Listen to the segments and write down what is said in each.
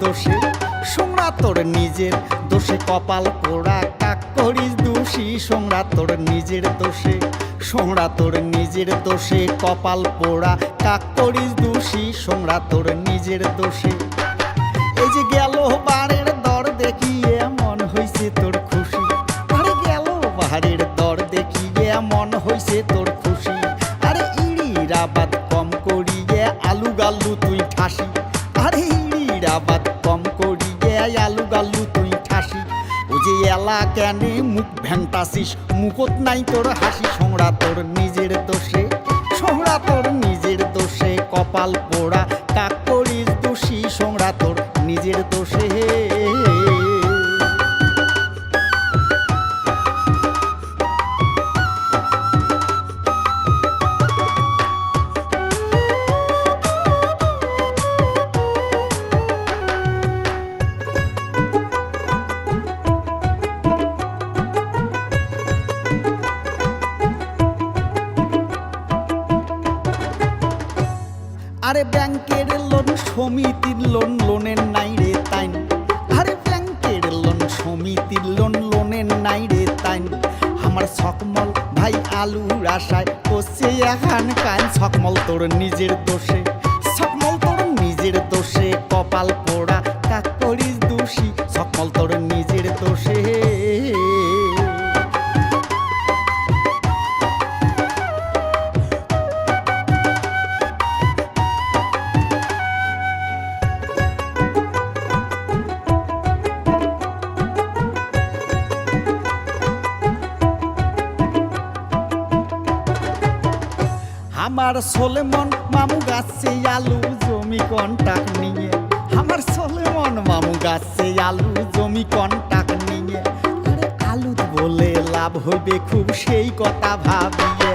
দোষে, সোমরা তোর নিজের দোষে, কপাল পোড়া কাক করিস দোষী, সোমরা তোর নিজের দোষে, সোমরা তোর নিজের দোষে, কপাল পোড়া কাক করিস দোষী, সোমরা তোর নিজের দোষে। এই যে গেল বাড়ির দর দেখিয়ে মন হইছে তোর খুশি আরে গেল বাড়ির দর দেখিয়ে মন হইছে তোর আলু গালু তুই ঠাসি ও যে এলা কেনে মুখ ভ্যাংটাসিস মুখত নাই তোর হাসি। সোংরা তোর নিজের দোষে সোংরা তোর নিজের দোষে। কপাল পোড়া কাক করিস দোষী সোংরা তোর নিজের দোষে। আরে ব্যাংকের লোন সমিতির লোন লোনের নাই রে তাইন। আরে ব্যাংকের লোন সমিতির লোন লোনের নাই রে তাইন। আমার সকমল ভাই আলুর আশায় করছে এখন কান সকমল তোর নিজের দোষে সকমল তোর নিজের দোষে। কপাল পোড়া কাক দোষী সকমল তোর আমার সোলেমন মামু গাছে আলু জমি কন্টাক নিয়ে। আমার সোলেমন মামু গাছে আলু জমি কন্টাক নিয়ে। আরে আলু বলে লাভ হইবে খুব সেই কথা ভাবিয়ে।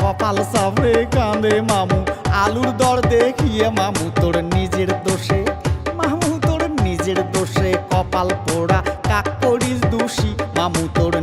কপাল সাবরে কাঁদে মামু, আলুর দর দেখিয়ে মামু তোর নিজের দোষে। মামু তোর নিজের দোষে কপাল পোড়া, কাক দোষী, মামু তোর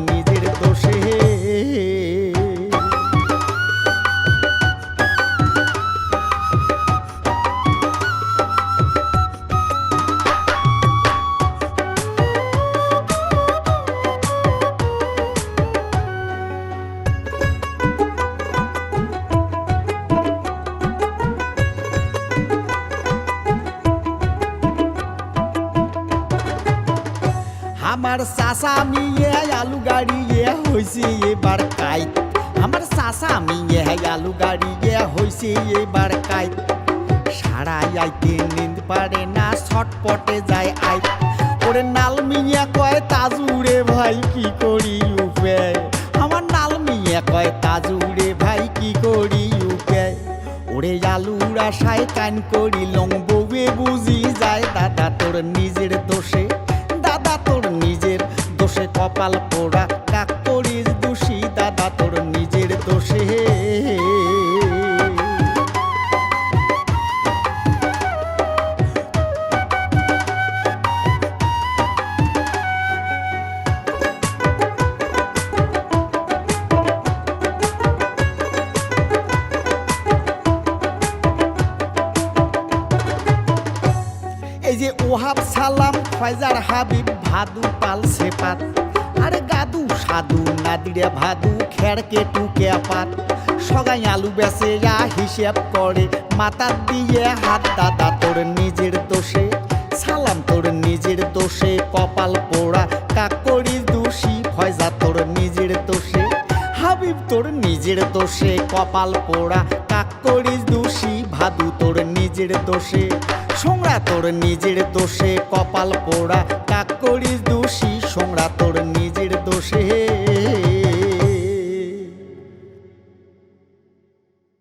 আমার চাষা মিয়ে আলু গাড়ি গাড়িয়ে হইছে এবার কাইত। আমার চাষা মিয়ে আলু গাড়িয়ে হইছে এবার কাইত। সারা আইতে নিন্দ পারে না, ছটপটে যায় আইত। ওরে নাল মিয়া কয়, তাজুরে ভাই কি করি উপায়? আমার নাল মিয়া কয়, তাজুরে ভাই কি করি উপায়? ওরে আলুর আশায় কান করি লং বউয়ে বুঝি যায় দাদা, তোর নিজের দোষে কপাল পোড়া কাক করিস দোষী, দাদা তোর নিজের দোষে। এই যে ওহাব সালাম ফয়জার হাবিব ভাদু পাল সেপাত। আরে গাদু সাধু নাদিরে ভাদু, খেড়কে টুকে পাত সগাই আলু বেসে যা হিসেব করে মাতার দিয়ে হাত দাদা তোর নিজের দোষে। সালাম তোর নিজের দোষে, কপাল পোড়া কাক করিস দোষী, ফয়জা তোর নিজের দোষে। হাবিব তোর নিজের দোষে, কপাল পোড়া কাক করিস দোষী, ভাদু তোর নিজের দোষে। সোংরা তোর নিজের দোষে, কপাল পোড়া কাক করিস দোষী সোংরা তোর দোষে